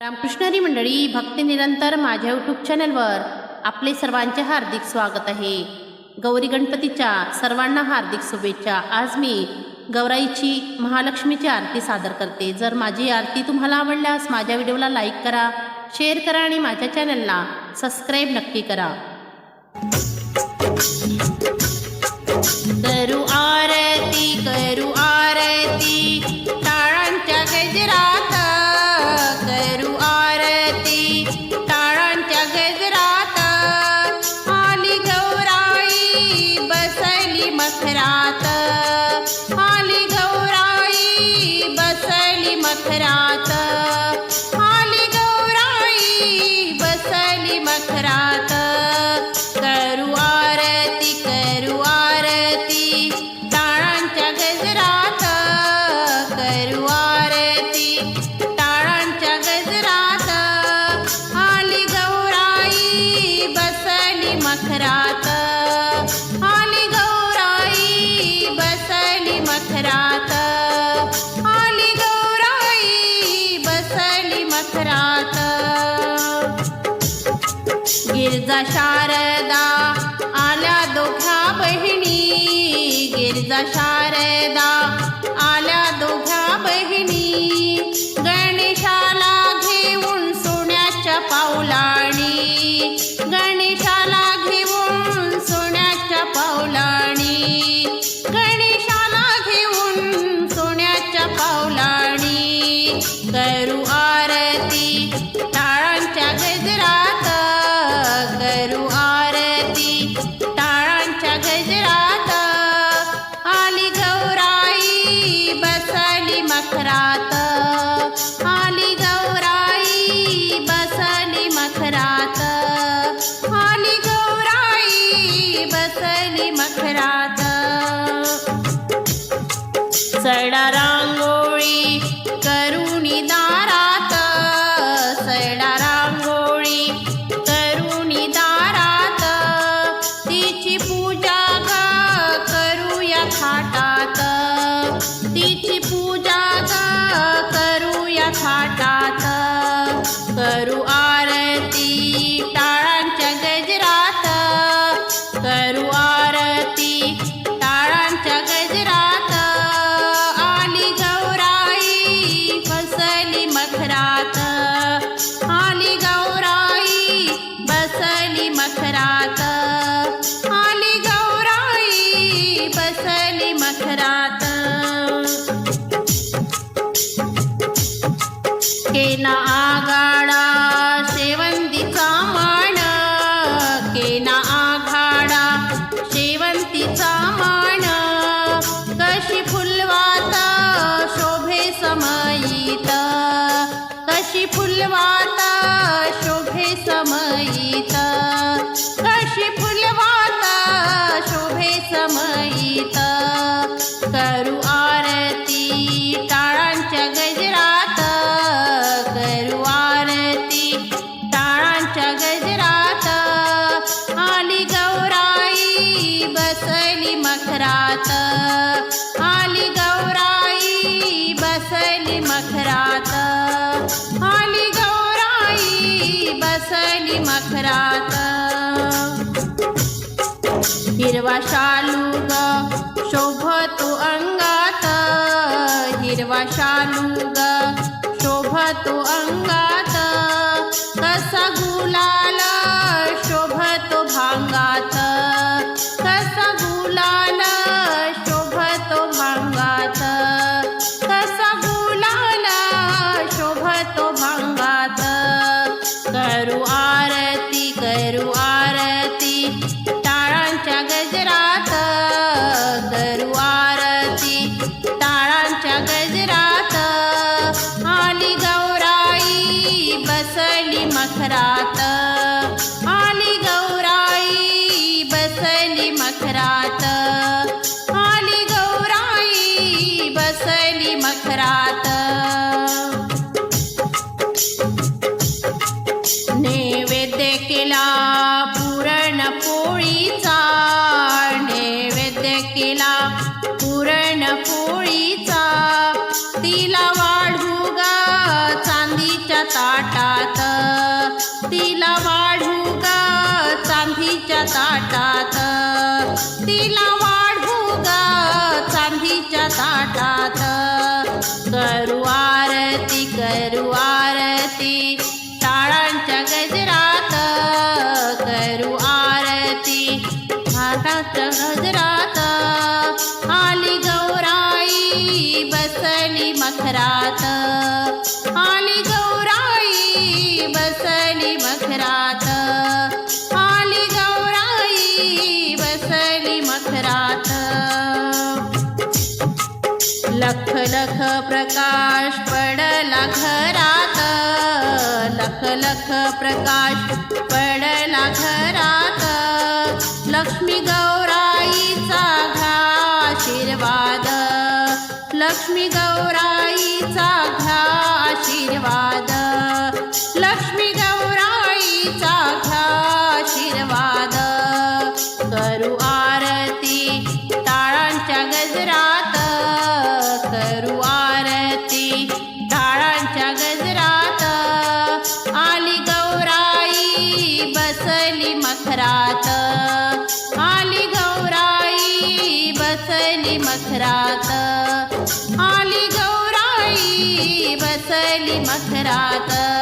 रामकृष्णारी मंडळी भक्ती निरंतर माझ्या यूट्यूब चॅनलवर आपले सर्वांचे हार्दिक स्वागत आहे. गौरी गणपतीच्या सर्वांना हार्दिक शुभेच्छा. आज मी गौराईची महालक्ष्मीची आरती सादर करते. जर माझी आरती तुम्हाला आवडल्यास माझ्या व्हिडिओला लाईक करा शेअर करा आणि माझ्या चॅनलला सबस्क्राईब नक्की करा. मखरात आली गौराई बसली मखरात आली गौराई बसली मखरात गिरजा शारदा आल्या दोघ्या बहिणी. गिरजा शारदा आल्या दोघ्या बहिणी. गणेशाला घेऊन सोन्याच्या पावला आरती टाळांच्या गजरात करू आरती. टाळांच्या गजरात आली गौराई बसली मखरात आली गौराई बसली मखरात आली गौराई बसली मखरात सडा फुलवात शोभे समयीत। कशी फुलवात शोभे समयीत। करू आरती टाळांच्या गजरात। करू आरती टाळांच्या गजरात। आली गौराई बसली मखरात। आली गौराई बसली मखरात। बसली मखरात हिरवा शालू ग शोभतो अंगात. हिरवा शालू ग शोभतो अंग ताटात. तिला वाढू ग चांदीच्या ताटात. तिला वाढू ग चांदीच्या ताटात. करू आरती करू आरती टाळांच्या गजरात. करू आरती हाताच्या गजरात. आली गौराई बसली मखरात आली लख लख प्रकाश पडला घरात लख लख प्रकाश पडला घरात लक्ष्मी गौराईचा घ्या आशीर्वाद लक्ष्मी गौराईचा घ्या आशीर्वाद बसली मखरात. आली गौराई बसली मखरात. आली गौराई बसली मखरात.